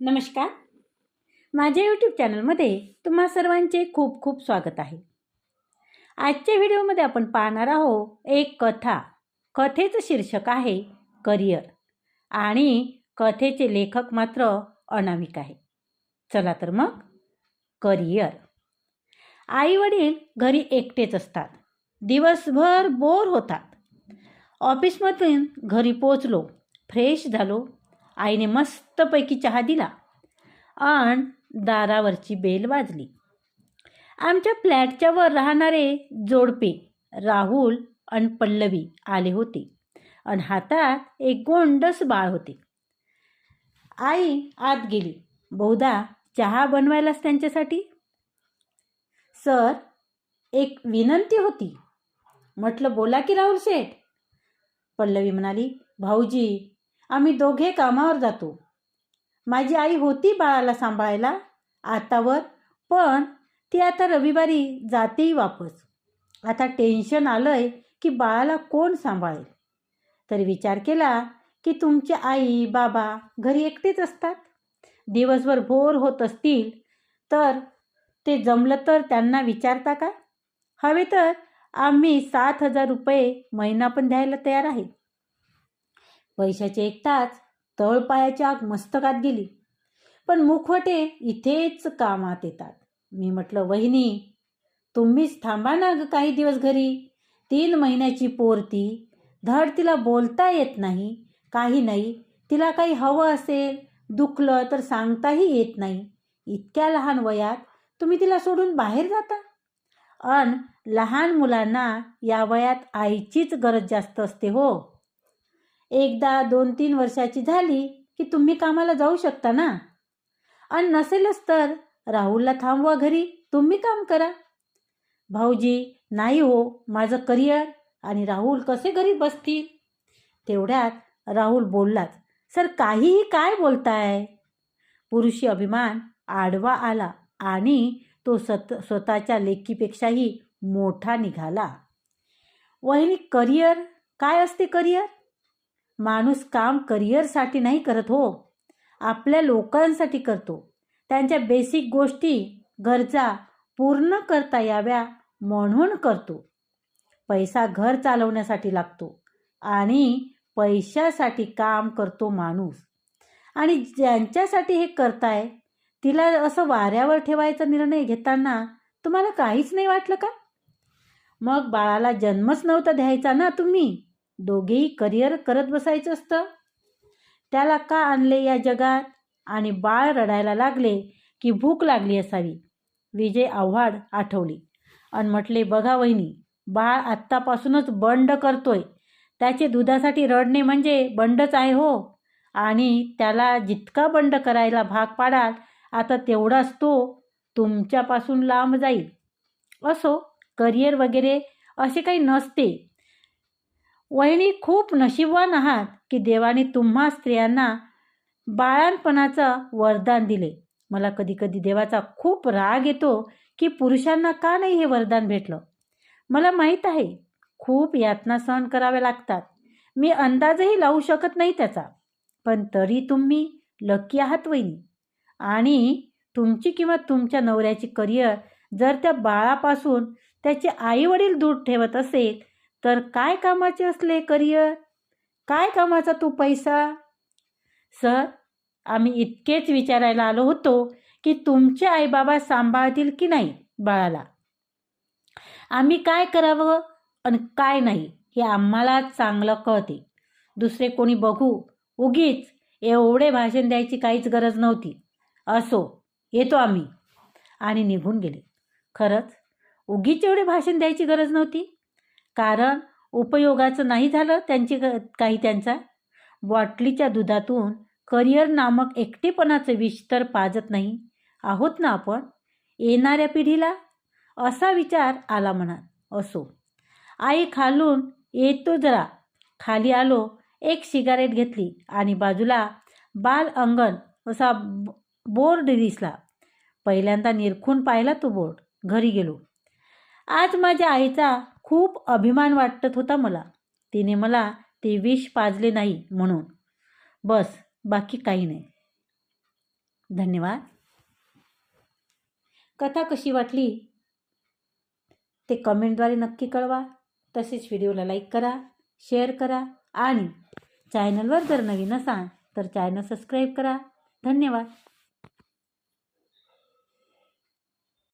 नमस्कार. माझ्या यूट्यूब चॅनलमध्ये तुम्हा सर्वांचे खूप खूप स्वागत आहे. आजच्या व्हिडिओमध्ये आपण पाहणार आहोत एक कथा. कथेचं शीर्षक आहे करिअर. आणि कथेचे लेखक मात्र अनामिक आहे. चला तर मग करिअर. आईवडील घरी एकटेच असतात. दिवसभर बोर होतात. ऑफिसमधून घरी पोचलो फ्रेश झालो आईने मस्तपैकी चहा दिला. आणि दारावरची बेल वाजली. आमच्या फ्लॅटच्या वर राहणारे जोडपे राहुल आणि पल्लवी आले होते आणि हातात एक गोंडस बाळ होते. आई आत गेली. बहुधा चहा बनवायलाच त्यांच्यासाठी? सर एक विनंती होती. म्हटलं बोला की राहुल शेठ पल्लवी म्हणाली भाऊजी आम्ही दोघे कामावर जातो. माझी आई होती बाळाला सांभाळायला आतावर पण ती आता रविवारी जातेही वापस. आता टेन्शन आलंय की बाळाला कोण सांभाळेल? तर विचार केला की तुमची आई बाबा घरी एकटेच असतात? दिवसभर भोर होत असतील तर ते जमलं तर त्यांना विचारता का? हवे तर आम्ही सात हजार रुपये महिना पण द्यायला तयार आहे. पैशाचे एकटाच तळपायाच्या आग मस्तकात गेली. पण मुखवटे इथेच कामात येतात. मी म्हटलं वहिनी तुम्हीच थांबा ना काही दिवस घरी. तीन महिन्याची पोरती. धड तिला बोलता येत नाही. काही नाही. तिला काही हवं असेल दुखलं तर सांगताही येत नाही. इतक्या लहान वयात तुम्ही तिला सोडून बाहेर जाता? अन लहान मुलांना या वयात आईचीच गरज जास्त असते हो. एकदा दोन तीन वर्षाची झाली की तुम्ही कामाला जाऊ शकता ना? आणि नसेलच तर राहुलला थांबवा घरी तुम्ही काम करा. भाऊजी नाही हो माझं करिअर आणि राहुल कसे घरी बसतील? तेवढ्यात राहुल बोललाच सर काहीही काय बोलताय? पुरुषी अभिमान आडवा आला आणि तो सत स्वतःच्या लेकीपेक्षाही मोठा निघाला. वहिनी करिअर? काय असते करिअर? माणूस काम करिअरसाठी नाही करत हो. आपल्या लोकांसाठी करतो. त्यांच्या बेसिक गोष्टी गरजा पूर्ण करता याव्या म्हणून करतो. पैसा घर चालवण्यासाठी लागतो आणि पैशासाठी काम करतो माणूस. आणि ज्यांच्यासाठी हे करताय तिला असं वाऱ्यावर ठेवायचा निर्णय घेताना तुम्हाला काहीच नाही वाटलं का? मग बाळाला जन्मच नव्हता द्यायचा ना तुम्ही. दोघेही करिअर करत बसायचं असतं. त्याला का आणले या जगात? आणि बाळ रडायला लागले की भूक लागली असावी. विजय आव्हाड आठवली. आणि म्हटले बघा वहिनी बाळ आत्तापासूनच बंड करतोय. त्याचे दुधासाठी रडणे म्हणजे बंडच आहे हो. आणि त्याला जितका बंड करायला भाग पाडाल आता तेवढाच तो तुमच्यापासून लांब जाईल. असो करिअर वगैरे असे काही नसते. वहिनी खूप नशीबवान आहात की देवाने तुम्हा स्त्रियांना बाळांपणाचं वरदान दिले. मला कधीकधी देवाचा खूप राग येतो की पुरुषांना का नाही हे वरदान भेटलं? मला माहीत आहे खूप यातना सहन कराव्या लागतात. मी अंदाजही लावू शकत नाही त्याचा. पण तरी तुम्ही लकी आहात वहिनी. आणि तुमची किंवा तुमच्या नवऱ्याची करिअर जर त्या बाळापासून त्याचे आईवडील दूर ठेवत असेल तर काय कामाचे असले करिअर? काय कामाचा तू पैसा? सर आम्ही इतकेच विचारायला आलो होतो की तुमचे आईबाबा सांभाळतील की नाही बाळाला? आम्ही काय करावं आणि काय नाही हे आम्हाला चांगलं कळते. दुसरे कोणी बघू उगीच एवढे भाषण द्यायची काहीच गरज नव्हती. असो येतो आम्ही. आणि निघून गेले. खरंच उगीच एवढे भाषण द्यायची गरज नव्हती? कारण उपयोगाचं नाही झालं त्यांची काही त्यांचा. बॉटलीच्या दुधातून करिअर नामक एकटेपणाचं विष तर पाजत नाही. आहोत ना आपण? येणाऱ्या पिढीला? असा विचार आला मनात. असो. आई खालून येतो जरा. खाली आलो एक सिगारेट घेतली आणि बाजूला बाल अंगण असा बोर्ड दिसला. पहिल्यांदा निरखून पाहिला तो बोर्ड. घरी गेलो. आज माझ्या आईचा खूप अभिमान वाटत होता मला. तिने मला ते विष पाजले नाही म्हणून. बस बाकी काही नाही. धन्यवाद. कथा कशी वाटली? ते कमेंटद्वारे नक्की कळवा. तसेच व्हिडिओला लाईक करा शेअर करा आणि चॅनलवर जर नवीन असाल तर चॅनल सबस्क्राईब करा. धन्यवाद.